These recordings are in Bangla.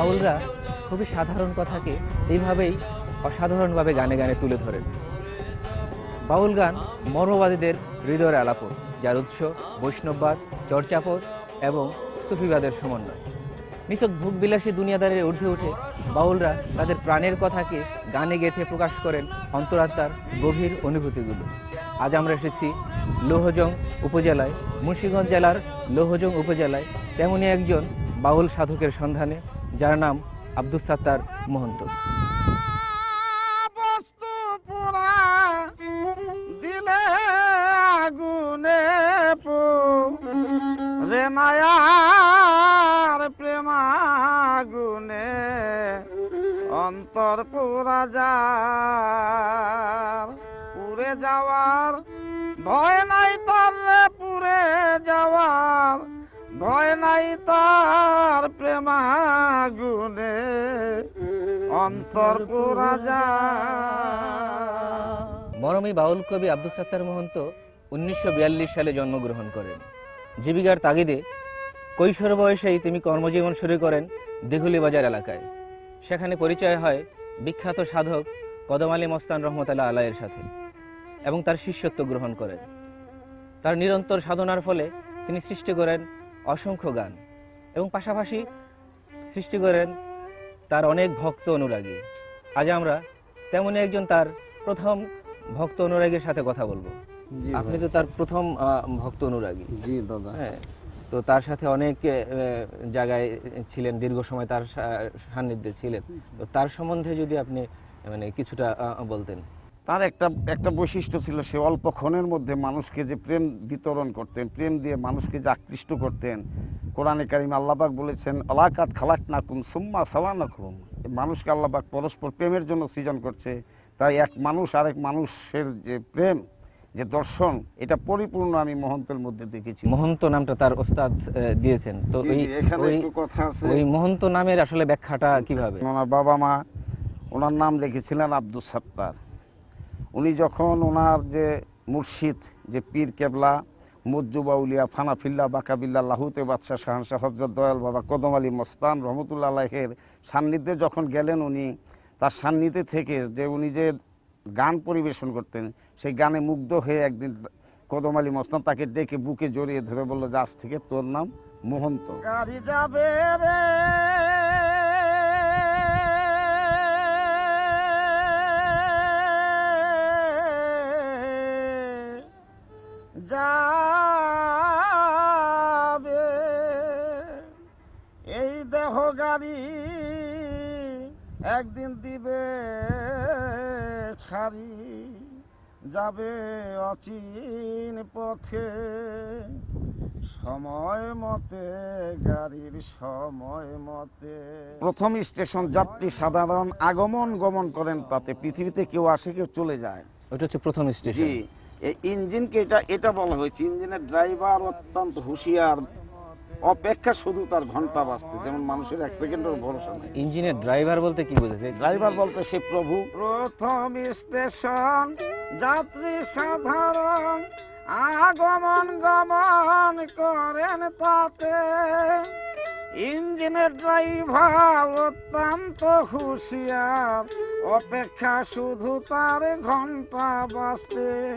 বাউলরা খুবই সাধারণ কথাকে এইভাবেই অসাধারণভাবে গানে গানে তুলে ধরেন। বাউল গান মর্মবাদীদের হৃদয়ের আলাপন, যার উৎস বৈষ্ণববাদ, চর্চাপদ এবং সুফিবাদের সমন্বয়। নিছক ভোগবিলাসী দুনিয়াদারের ঊর্ধ্বে উঠে বাউলরা তাদের প্রাণের কথাকে গানে গেঁথে প্রকাশ করেন অন্তরাত্মার গভীর অনুভূতিগুলো। আজ আমরা এসেছি লৌহজং উপজেলায়, মুন্সিগঞ্জ জেলার লৌহজং উপজেলায়। তেমনই একজন বাউল সাধকের সন্ধানে যার নাম আব্দুস সাত্তার মহন্ত। দিলে আগুনে অন্তর পুরা যার। পুরে যাওয়ার ভয় নাই তার পুরে যাওয়ার ভয় নাই তার প্রেমাগুনে অন্তর পুরা যায় মরমী বাউল কবি আব্দুল সাত্তার মহন্ত উনিশশো বিয়াল্লিশ সালে জন্মগ্রহণ করেন। জীবিকার তাগিদে কৈশোর বয়সেই তিনি কর্মজীবন শুরু করেন দিঘুলি বাজার এলাকায়। সেখানে পরিচয় হয় বিখ্যাত সাধক কদম আলী মস্তান রহমতাল্লাহ আলাইয়ের সাথে এবং তার শিষ্যত্ব গ্রহণ করেন। তার নিরন্তর সাধনার ফলে তিনি সৃষ্টি করেন অসংখ্য গান এবং পাশাপাশি সৃষ্টি করেন তার অনেক ভক্ত অনুরাগী। আজ আমরা তেমনই একজন তার প্রথম ভক্ত অনুরাগীর সাথে কথা বলব। আপনি তো তার প্রথম ভক্ত অনুরাগী। জি দাদা। হ্যাঁ তো তার সাথে অনেক জায়গায় ছিলেন দীর্ঘ সময় তার সান্নিধ্যে ছিলেন। তো তার সম্বন্ধে যদি আপনি মানে কিছুটা বলতেন। তার একটা একটা বৈশিষ্ট্য ছিল সে অল্পক্ষণের মধ্যে মানুষকে যে প্রেম বিতরণ করতেন প্রেম দিয়ে মানুষকে যে আকৃষ্ট করতেন কোরআনে কারিম আল্লাপাক বলেছেন অলাকাত খালাক নাকুম সুম্মা সাওয়া নাকুম মানুষকে আল্লাপাক পরস্পর প্রেমের জন্য সৃজন করছে। তাই এক মানুষ আরেক মানুষের যে প্রেম যে দর্শন এটা পরিপূর্ণ আমি মহন্তের মধ্যে দেখেছি। মহন্ত নামটা তার ওস্তাদ দিয়েছেন। তো এখানে কথা আছে। ওই মহন্ত নামের আসলে ব্যাখ্যাটা কীভাবে? ওনার বাবা মা ওনার নাম রেখেছিলেন আব্দুল সাত্তার। উনি যখন ওনার যে মুর্শিদ, যে পীর কেবলা মজ্জুবাউলিয়া ফানাফিল্লা বাকাবিল্লা লাহুতে বাদশাহ, শাহানশাহ, হজরত দয়াল বাবা, কদম আলী মস্তান, রহমতুল্লাহ আলাহের সান্নিধ্যে যখন গেলেন উনি, তার সান্নিধ্যে থেকে যে উনি যে গান পরিবেশন করতেন, সেই গানে মুগ্ধ হয়ে একদিন কদম আলী মস্তান তাকে ডেকে বুকে জড়িয়ে ধরে বলল, যে আজ থেকে তোর নাম মোহন্ত। গাড়ি যাবে রে? যাবে। এই দেহ গাড়ি একদিন দিবে ছাড়ি যাবে অচিন পথে। সময় মতে গাড়ির সময় মতে। প্রথম স্টেশন যাত্রী সাধারণ আগমন গমন করেন তাতে পৃথিবীতে কেউ আসে কেউ চলে যায়। ওটা হচ্ছে প্রথম স্টেশন। এই ইঞ্জিনকে এটা এটা বলা হয়েছে। ইঞ্জিনের ড্রাইভার অত্যন্ত হুঁশিয়ার। অপেক্ষা শুধু তার ঘণ্টা বাজতে যেমন মানুষের এক সেকেন্ডের ভরসা নেই। ইঞ্জিনের ড্রাইভার বলতে কি বুঝেছে ড্রাইভার বলতে সে প্রভু। প্রথম স্টেশন যাত্রী সাধারণ আগমন গমন করেন তাতে। ইঞ্জিনের ড্রাইভার অত্যন্ত হুঁশিয়ার। অপেক্ষা শুধু তার ঘণ্টা বাজতে।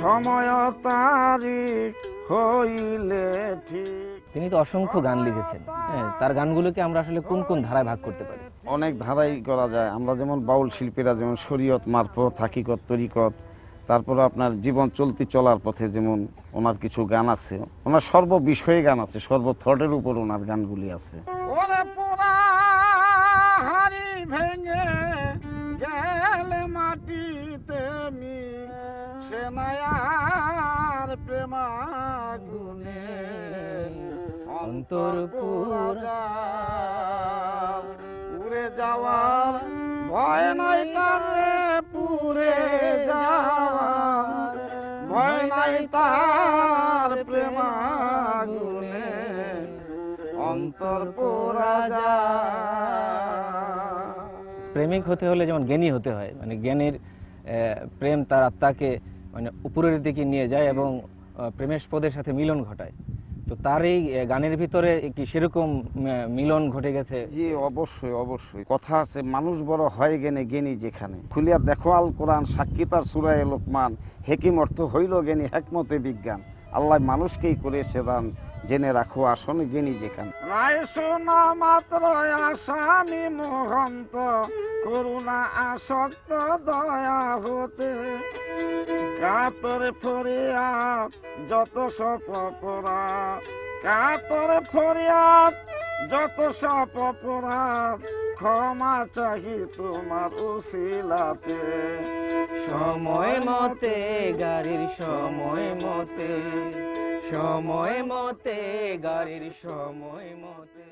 সময় তারিখ হইলে ঠিক। তিনি তো অসংখ্য গান লিখেছেন। হ্যাঁ তার গানগুলোকে আমরা আসলে কোন কোন ধারায় ভাগ করতে পারি? অনেক ধারাই করা যায়। আমরা যেমন বাউল শিল্পীরা যেমন শরীয়ত মারফত হাকিকত তরিকত তারপরে আপনার জীবন চলতি চলার পথে যেমন ওনার কিছু গান আছে, ওনার সর্ব বিষয়ে গান আছে, সর্ব থটের উপর ওনার গানগুলি আছে। ভেঙে মাটিতে উড়ে যাওয়ার ভয় নাই তার পুরে নাই তার প্রেমাগুনে অন্তর পোড়া প্রেমিক হতে হলে যেমন জ্ঞানী হতে হয় মানে জ্ঞানীর প্রেম তার আত্মাকে মানে উপরের দিকে নিয়ে যায় এবং প্রেমের পদের সাথে মিলন ঘটায়। তো তার এই গানের ভিতরে কি সেরকম মিলন ঘটে গেছে? জি, অবশ্যই অবশ্যই। কথা আছে, মানুষ বড় হয় গেনে, গেনি যেখানে। খুলিয়া দেখো আল কোরআন, সাক্ষী তার সুরায় লোকমান। হেকিম অর্থ হইল গেনি, হেকমতে বিজ্ঞান। আল্লাহ মানুষকেই করেছে দান। জেনে রাখো, আসন জ্ঞানী যেখানে। শোনা মাত্র আসামি মোহন্ত, করুণা আসক্ত দয়া হতে। কাতরে ফরিয়াদ যত সপ অপরাধ। কাতরে ফরিয়াদ যত সপ অপরাধ। ক্ষমা চাহি তোমার উসিলাতে। সময় মতে, গাড়ির সময় মতে সময় মতে, গাড়ির সময় মতে।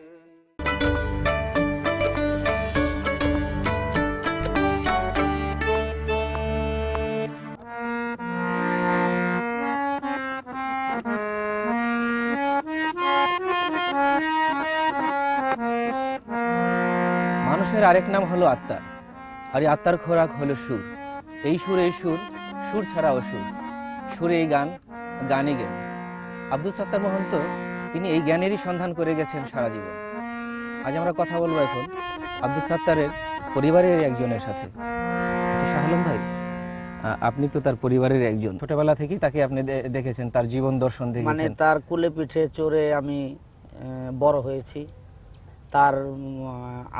মানুষের আরেক নাম হলো আত্মা আর আত্মার খোরাক হলো সুর। এই সুর এই সুর সুর ছাড়াও সুর। সুরে এই গান গানই জ্ঞান আব্দুল সাত্তার মহন্ত, তিনি এই জ্ঞানেরই সন্ধান করে গেছেন সারা জীবন। আজ আমরা কথা বলব এখন আব্দুল সাত্তারের পরিবারের একজনের সাথে। আচ্ছা শাহলম ভাই আপনি তো তার পরিবারের একজন। ছোটবেলা থেকেই তাকে আপনি দেখেছেন, তার জীবন দর্শন মানে তার কুলে পিঠে চড়ে আমি বড় হয়েছি। তার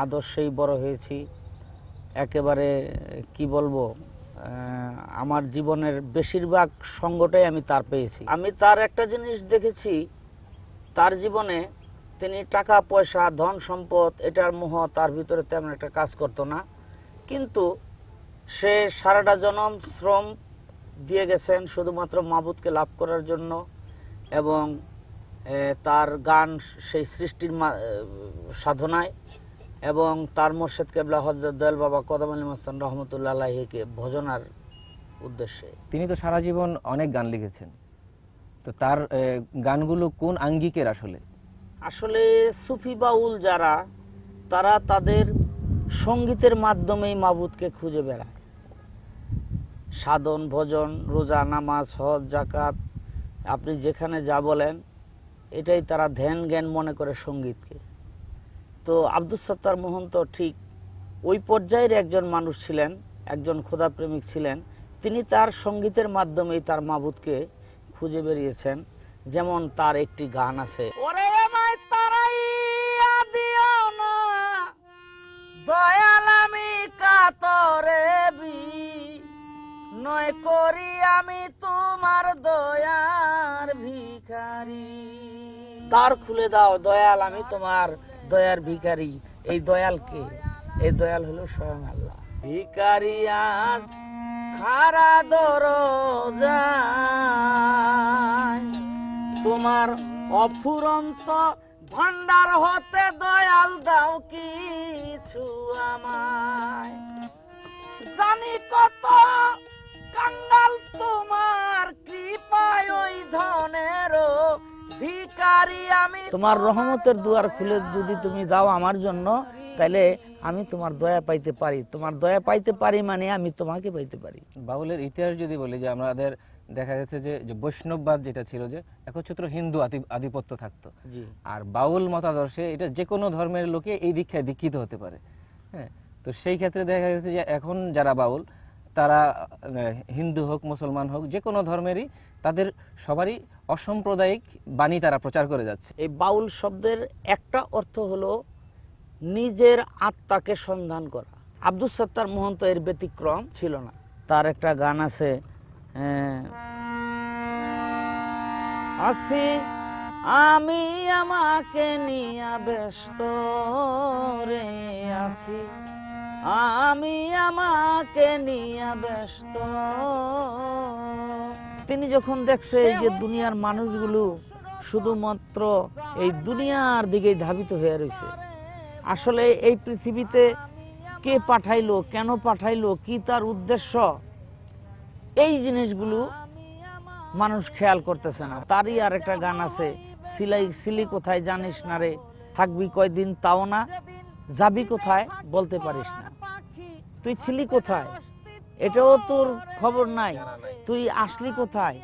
আদর্শেই বড় হয়েছি। একেবারে, কি বলব আমার জীবনের বেশিরভাগ সঙ্গটাই আমি তার পেয়েছি। আমি তার একটা জিনিস দেখেছি, তার জীবনে তিনি টাকা, পয়সা, ধন সম্পদ, এটার মোহ তার ভিতরে তেমন একটা কাজ করতো না। কিন্তু সে সারাটা জনম শ্রম দিয়ে গেছেন শুধুমাত্র মাবুদকে লাভ করার জন্য এবং তার গান সেই সৃষ্টির সাধনায়। এবং তার মোর্শেদ কেবলা হজরত দয়াল বাবা কদম আলী মাস্তান রহমতুল্লাহ আলাহিকে ভজনার উদ্দেশ্যে। তিনি তো সারা জীবন অনেক গান লিখেছেন। তো তার গানগুলো কোন আঙ্গিকের আসলে? আসলে সুফি বাউল যারা তারা তাদের সঙ্গীতের মাধ্যমেই মাবুদকে খুঁজে বেড়ায়। সাধন ভজন রোজা নামাজ হজ জাকাত আপনি যেখানে যা বলেন এটাই তারা ধ্যান জ্ঞান মনে করে সঙ্গীতকে। তো আব্দুল সত্তার মোহন্ত ঠিক ওই পর্যায়ের একজন মানুষ ছিলেন, একজন খোদাপ্রেমিক ছিলেন। তিনি তার সঙ্গীতের মাধ্যমেই তার মাবুদকে খুঁজে বেরিয়েছেন, যেমন তার একটি গান আছে দয়াল আমি কাতরে আমি তোমার তার খুলে দাও, দয়াল আমি তোমার দয়ার ভিকারি এই দয়ালকে? এই দয়াল হলো স্বয়ং আল্লাহ। ভিখারি আজ খারা দরজায় তোমার অফুরন্ত ভান্ডার হতে দয়াল দাও কিছু আমায়। জানি কত কাঙ্গাল তোমার কৃপায় ওই ধনের ভিকারি আমি তোমার রহমতের দুয়ার খুলে যদি তুমি দাও আমার জন্য তাহলে আমি তোমার দয়া পাইতে পারি। তোমার দয়া পাইতে পারি মানে আমি তোমাকে পাইতে পারি। বাউলের ইতিহাস যদি বলি যে আমাদের দেখা গেছে যে যে বৈষ্ণববাদ যেটা ছিল যে একচ্ছত্র হিন্দু আধিপত্য থাকতো। আর বাউল মতাদর্শে এটা যে কোনো ধর্মের লোকে এই দীক্ষায় দীক্ষিত হতে পারে। হ্যাঁ তো সেই ক্ষেত্রে দেখা গেছে যে এখন যারা বাউল তারা হিন্দু হোক, মুসলমান হোক, যে কোনো ধর্মেরই তাদের সবারই অসাম্প্রদায়িক বাণী তারা প্রচার করে যাচ্ছে। এই বাউল শব্দের একটা অর্থ হলো নিজের আত্মাকে সন্ধান করা। আব্দুল সত্তার মহন্ত এর ব্যতিক্রম ছিল না। তার একটা গান আছে আসি আমি আমাকে নিয়ে ব্যস্ত রে, আসি। আমি আমাকে নিয়ে ব্যস্ত। তিনি যখন দেখছে এই যে দুনিয়ার মানুষগুলো শুধুমাত্র এই দুনিয়ার দিকে ধাবিত হয়ে রয়েছে, আসলে এই পৃথিবীতে কে পাঠাইলো, কেন পাঠাইলো, কি তার উদ্দেশ্য, এই জিনিসগুলো মানুষ খেয়াল করতেছে না। তারই আর একটা গান আছে, সিলাই সিলি কোথায় জানিস না রে? থাকবি কয়দিন তাও না, যাবি কোথায় বলতে পারিস না। তুই ছিলি কোথায়? এটাও তোর খবর নাই। তুই আসলি কোথায়?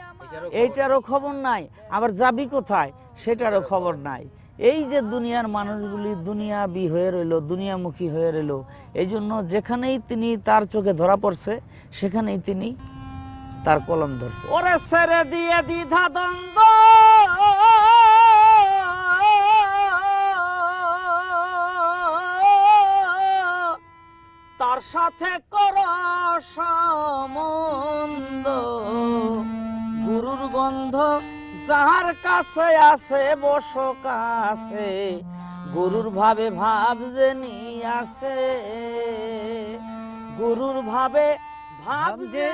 এইটারও খবর নাই। আবার যাবি কোথায়? সেটারও খবর নাই। এই যে দুনিয়ার মানুষগুলি দুনিয়াবি হয়ে রইল, দুনিয়ামুখী হয়ে রইল এই জন্য যেখানেই তিনি তার চোখে ধরা পড়ছে, সেখানেই তিনি তার কলম ধরছে। ওরে ছেড়ে দিয়ে দ্বিধা দ্বন্দ্ব! সাথে কর সম্বন্ধ গুরুর গন্ধ যার কাছে আছে, বস কাছে। গুরুর ভাবে ভাব যে আছে। গুরুর ভাবে ভাব যে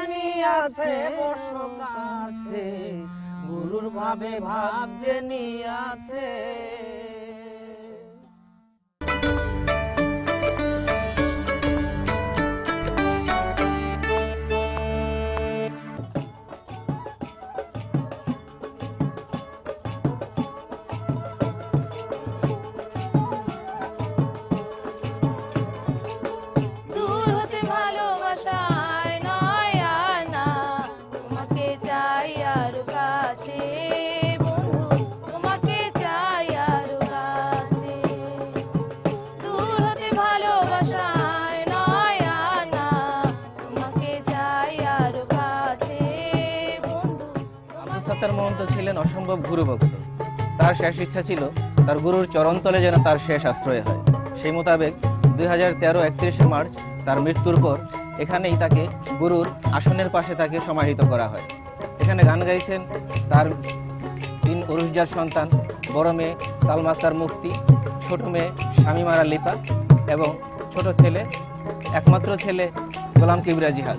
আছে, বস কাছে। গুরুর ভাবে ভাব যে আছে। সত্তার মহন্ত ছিলেন অসম্ভব গুরুভক্ত। তার শেষ ইচ্ছা ছিল, তার গুরুর চরণতলে যেন তার শেষ আশ্রয় হয়। সেই মোতাবেক দুই হাজার তেরো একত্রিশে মার্চ তার মৃত্যুর পর এখানেই তাকে গুরুর আসনের পাশে তাকে সমাহিত করা হয়। এখানে গান গাইছেন তার তিন অরুজার সন্তান, বড় মেয়ে সালমা মুক্তি, ছোট মেয়ে শামিমারা লিপা এবং ছোট ছেলে, একমাত্র ছেলে গোলাম কিবরা জিহাদ।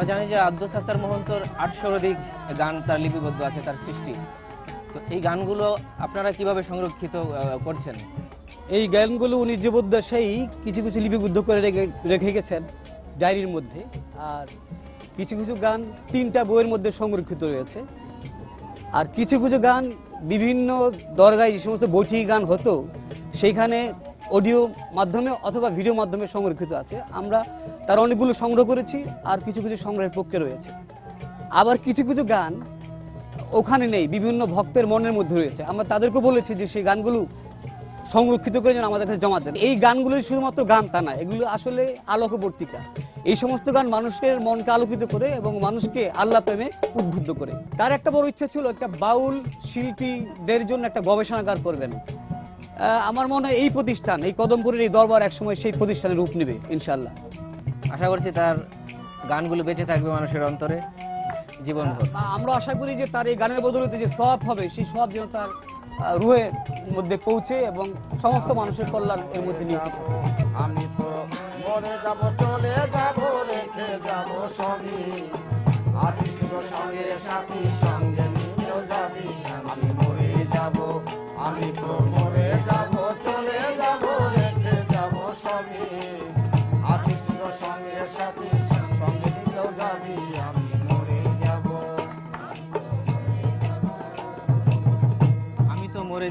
আমরা জানি যে আব্দুল সাত্তার মহন্তর আটশোর অধিক গান তার লিপিবদ্ধ আছে, তার সৃষ্টি। তো এই গানগুলো আপনারা কীভাবে সংরক্ষিত করছেন? এই গানগুলো উনি জীবদ্দশাই কিছু কিছু লিপিবদ্ধ করে রেখে গেছেন ডায়েরির মধ্যে। আর কিছু কিছু গান তিনটা বইয়ের মধ্যে সংরক্ষিত রয়েছে। আর কিছু কিছু গান বিভিন্ন দরগায় যে সমস্ত বৈঠি গান হতো, সেইখানে অডিও মাধ্যমে অথবা ভিডিও মাধ্যমে সংরক্ষিত আছে। আমরা তার অনেকগুলো সংগ্রহ করেছি আর কিছু কিছু সংগ্রহের পক্ষে রয়েছে। আবার কিছু কিছু গান ওখানে নেই, বিভিন্ন ভক্তের মনের মধ্যে রয়েছে। আমরা তাদেরকে বলেছি যে সেই গানগুলো সংরক্ষিত করে যেন আমাদের কাছে জমা দেন। এই গানগুলো শুধুমাত্র গান তা না, এগুলো আসলে আলোকবর্তিকা। এই সমস্ত গান মানুষের মনকে আলোকিত করে এবং মানুষকে আল্লাহ প্রেমে উদ্বুদ্ধ করে। তার একটা বড় ইচ্ছা ছিল, একটা বাউল শিল্পীদের জন্য একটা গবেষণাগার করবেন। আমার মনে হয় এই প্রতিষ্ঠান এই কদমপুরের এই দরবার একসময় সেই প্রতিষ্ঠানের রূপ নেবে ইনশাল্লাহ আশা করছি তার গানগুলো বেঁচে থাকবে মানুষের অন্তরে জীবনভর আ- আমরা আশা করি যে তার এই গানের বদলতে যে সব হবে সেই সব যেন তার রুহের মধ্যে পৌঁছে এবং সমস্ত মানুষের কল্যাণ এর মধ্যে নিয়ে। আমি তো মরে যাব চলে যাব রেখে যাব সবই। আছিস সঙ্গে সাথী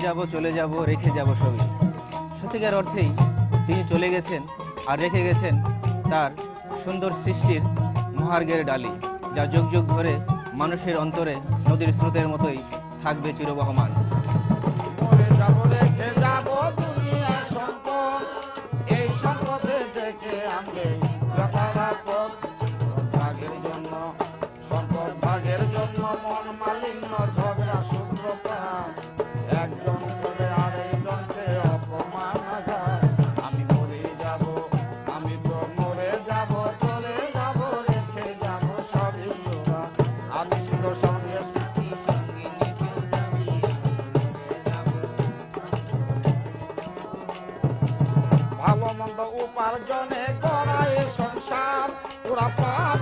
যাব, চলে যাব, রেখে যাব সবই। সত্যিকার অর্থেই তিনি চলে গেছেন আর রেখে গেছেন তার সুন্দর সৃষ্টির মহার্গের ডালি, যা যুগ যুগ ধরে মানুষের অন্তরে নদীর স্রোতের মতোই থাকবে চিরবহমান।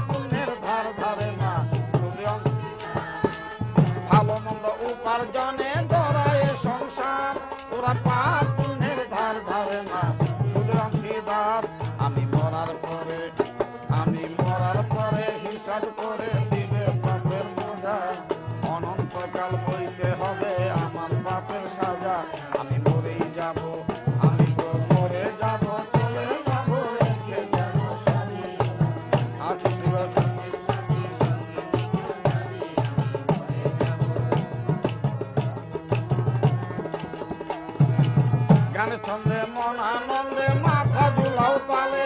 পুণ্যের ধার ধারে না ভালো মন্দ উপার্জনে দরায় সংসার ওরা পাপ ছন্দে মন আনন্দে মাথা দুলাও পালে